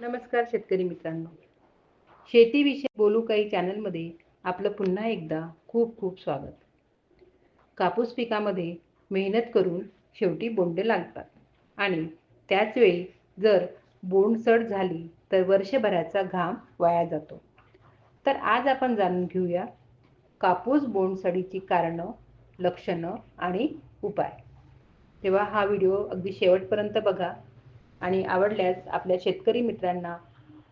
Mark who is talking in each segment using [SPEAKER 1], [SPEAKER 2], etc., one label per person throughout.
[SPEAKER 1] नमस्कार शेतकरी मित्रांनो. शेतीविषयी बोलू काही चॅनलमध्ये आपलं पुन्हा एकदा खूप खूप स्वागत. कापूस पिकामध्ये मेहनत करून शेवटी बोंडे लागतात आणि त्याच वेळी जर बोंडसड झाली तर वर्षभराचा घाम वाया जातो. तर आज आपण जाणून घेऊया कापूस बोंडसडीची कारणं लक्षणं आणि उपाय. तेव्हा हा व्हिडिओ अगदी शेवटपर्यंत बघा. आणि आवडल्यास आपल्या शेतकरी मित्रांना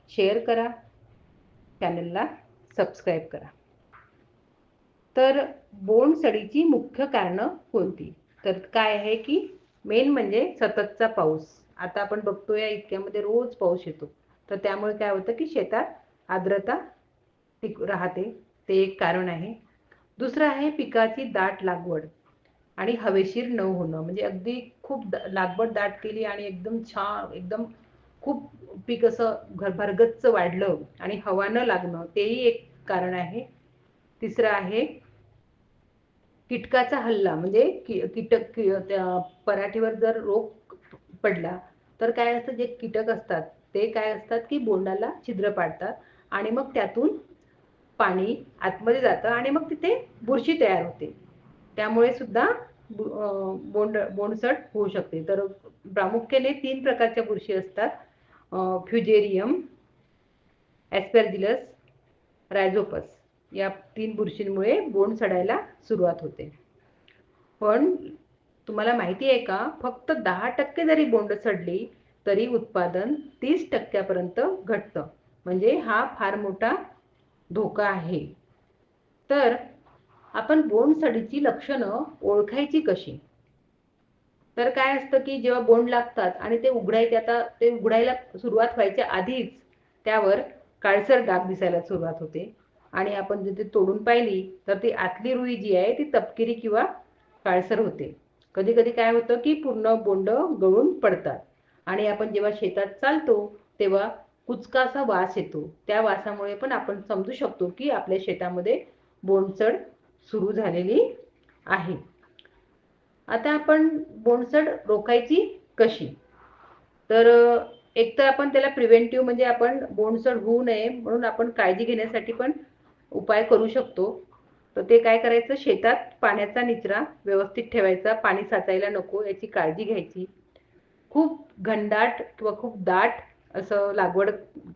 [SPEAKER 1] शेअर करा. चॅनलला सबस्क्राईब करा. तर बोंडसडीची मुख्य कारणं कोणती? तर काय आहे की मेन म्हणजे सततचा पाऊस. आता आपण बघतो या इतक्यामध्ये रोज पाऊस येतो. तर त्यामुळे काय होतं की शेतात आर्द्रता टिक राहते. ते एक कारण आहे. दुसरं आहे पिकाची दाट लागवड. आणि हवेशीर न होणं. म्हणजे अगदी खूप लागवड दाट केली आणि एकदम छान एकदम खूप पीक असं घर भरगच्च वाढलं आणि हवा न लागणं तेही एक कारण आहे. तिसरं आहे कीटकाचा हल्ला. म्हणजे की कीटक की- त्या पराठीवर जर रोग पडला तर काय असतं जे कीटक असतात ते काय असतात की बोंडाला छिद्र पाडतात आणि मग त्यातून पाणी आतमध्ये जातं आणि मग तिथे बुरशी तयार होते. त्यामुळे सुद्धा बोंड बोंडसट होऊ शकते. तर प्रामुख्याने तीन प्रकारच्या बुरशी असतात. Fusarium Aspergillus Rhizopus. या तीन बुरशींमुळे बोंड सडायला सुरुवात होते. पण तुम्हाला माहिती आहे का फक्त दहा टक्के जरी बोंड सडली तरी उत्पादन तीस टक्क्यापर्यंत घटतं. म्हणजे हा फार मोठा धोका आहे. तर आपण बोंडसडीची लक्षणं ओळखायची कशी? तर काय असतं की जेव्हा बोंड लागतात आणि ते उघडायचे आता ते उघडायला सुरुवात व्हायच्या आधीच त्यावर काळसर डाग दिसायला सुरुवात होते. आणि आपण जर तोडून पाहिली तर ती आतली रुई जी आहे ती तपकिरी किंवा काळसर होते. कधी कधी काय होतं की पूर्ण बोंड गळून पडतात. आणि आपण जेव्हा शेतात चालतो तेव्हा कुचकासा वास येतो. त्या वासामुळे पण आपण समजू शकतो की आपल्या शेतामध्ये बोंडसड सुरू झालेली आहे. आता आपण बोंडसड रोखायची कशी? तर एक तर आपण त्याला प्रिव्हेंटिव्ह म्हणजे आपण बोंडसड होऊ नये म्हणून आपण काळजी घेण्यासाठी पण उपाय करू शकतो. तर ते काय करायचं? शेतात पाण्याचा निचरा व्यवस्थित ठेवायचा पाणी साचायला नको याची काळजी घ्यायची. खूप घनदाट किंवा खूप दाट असं लागवड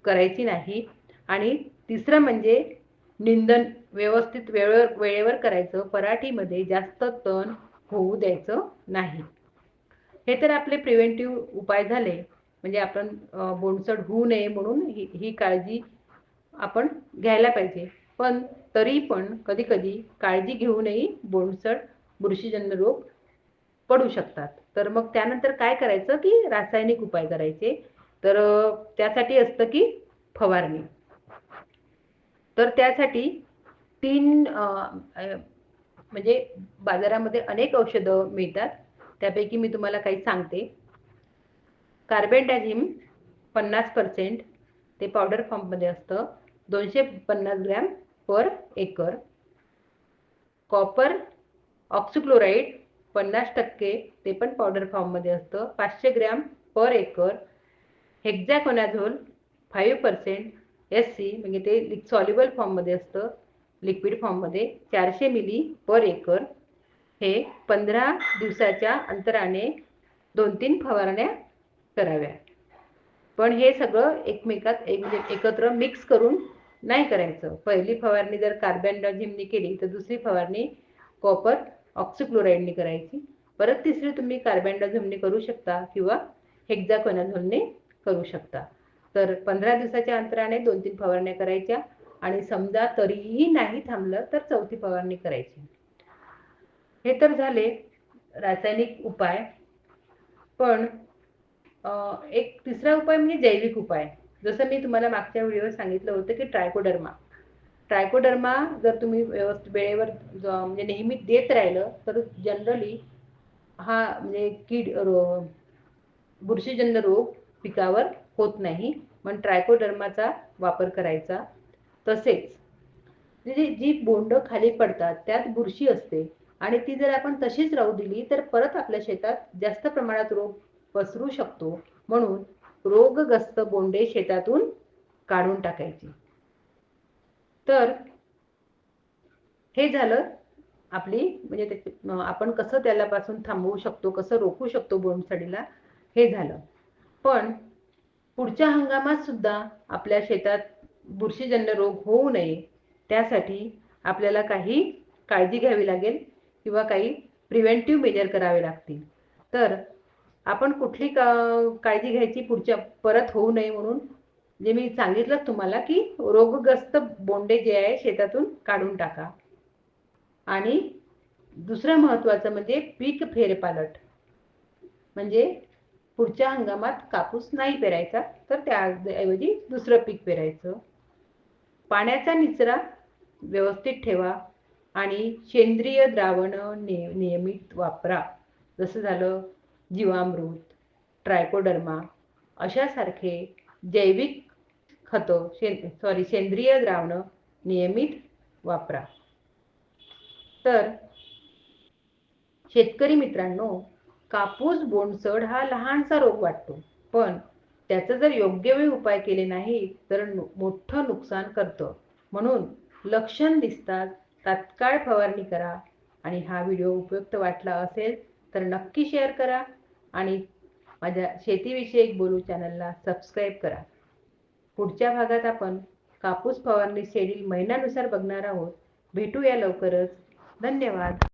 [SPEAKER 1] करायची नाही. आणि तिसरं म्हणजे निंदन व्यवस्थित वेळेवर वेळेवर करायचं पराठीमध्ये जास्त तण होऊ द्यायचं नाही. हे तर आपले प्रिव्हेंटिव्ह उपाय झाले. म्हणजे आपण बोंडसड होऊ नये म्हणून ही ही काळजी आपण घ्यायला पाहिजे. पण तरी पण कधी कधी काळजी घेऊनही बोंडसड बुरशीजन्य रोग पडू शकतात. तर मग त्यानंतर काय करायचं की रासायनिक उपाय करायचे. तर त्यासाठी असतं की फवारणी. तर त्यासाठी तीन म्हणजे बाजारामध्ये अनेक औषधं मिळतात. त्यापैकी मी तुम्हाला काही सांगते. कार्बेंडाझिम पन्नास पर्सेंट ते पावडर फॉर्ममध्ये असतं. दोनशे पन्नास gram per acre. Copper oxychloride पन्नास टक्के ते पण पावडर फॉर्ममध्ये असतं. पाचशे gram per acre. Hexaconazole five percent S C म्हणजे ते सॉल्युबल फॉर्ममध्ये असतं लिक्विड फॉर्ममध्ये चारशे मिली पर एकर. हे पंधरा दिवसाच्या अंतराने दोन तीन फवारण्या कराव्या. पण हे सगळं एकमेकात एक म्हणजे एकत्र मिक्स करून नाही करायचं. पहिली फवारणी जर कार्बॅन्डाझिमनी केली तर दुसरी फवारणी कॉपर ऑक्सिक्लोराईडनी करायची. परत तिसरी तुम्ही कार्बॅन्डाझिमनी करू शकता किंवा हेक्झाकोनाझोलने करू शकता. तर पंधरा दिवसाच्या अंतराने दोन तीन फवारण्या करायच्या. आणि समजा तरीही नाही थांबलं तर चौथी फवारणी करायची. हे तर झाले रासायनिक उपाय. पण एक तिसरा उपाय म्हणजे जैविक उपाय. जसं मी तुम्हाला मागच्या व्हिडिओवर सांगितलं होतं की ट्रायकोडर्मा. ट्रायकोडर्मा जर तुम्ही व्यवस्थित वेळेवर म्हणजे नेहमी देत राहिलं तर जनरली हा म्हणजे कीड रो- बुरशीजन्य रोग पिकावर होत नाही. मग ट्रायकोडर्माचा वापर करायचा. तसेच म्हणजे जी जी बोंड खाली पडतात त्यात बुरशी असते आणि ती जर आपण तशीच राहू दिली तर परत आपल्या शेतात जास्त प्रमाणात रोग पसरू शकतो. म्हणून रोगग्रस्त बोंडे शेतातून काढून टाकायची. तर हे झालं आपली म्हणजे आपण कसं त्याला पासून थांबवू शकतो कसं रोखू शकतो बोंडसडीला हे झालं. पण पुढच्या हंगामात सुद्धा आपल्या शेतात बुरशीजन्य रोग होऊ नये त्यासाठी आपल्याला काही काळजी घ्यावी लागेल किंवा काही प्रिव्हेंटिव्ह मेजर करावे लागतील. तर आपण कुठली का काळजी घ्यायची पुढच्या परत होऊ नये म्हणून? जे मी सांगितलं तुम्हाला की रोगग्रस्त बोंडे जे आहे शेतातून काढून टाका. आणि दुसरं महत्त्वाचं म्हणजे पीक फेरपालट. म्हणजे पुढच्या हंगामात कापूस नाही पेरायचा तर त्याऐवजी दुसरं पीक पेरायचं. पाण्याचा निचरा व्यवस्थित ठेवा आणि सेंद्रिय द्रावण ने नियमित वापरा. जसं झालं जीवामृत ट्रायकोडर्मा अशासारखे जैविक खतं शे सॉरी सेंद्रिय द्रावणं नियमित वापरा. तर शेतकरी मित्रांनो कापूस बोंडसड हा लहानसा रोग वाटतो. पण त्याचं जर योग्य वेळी उपाय केले नाही तर नु- मोठं नुकसान करतं. म्हणून लक्षण दिसतात तात्काळ फवारणी करा. आणि हा व्हिडिओ उपयुक्त वाटला असेल तर नक्की शेअर करा. आणि माझ्या शेतीविषयक बोलू चॅनलला सबस्क्राईब करा. पुढच्या भागात आपण कापूस फवारणी शेडील महिन्यानुसार बघणार आहोत. भेटूया लवकरच. धन्यवाद.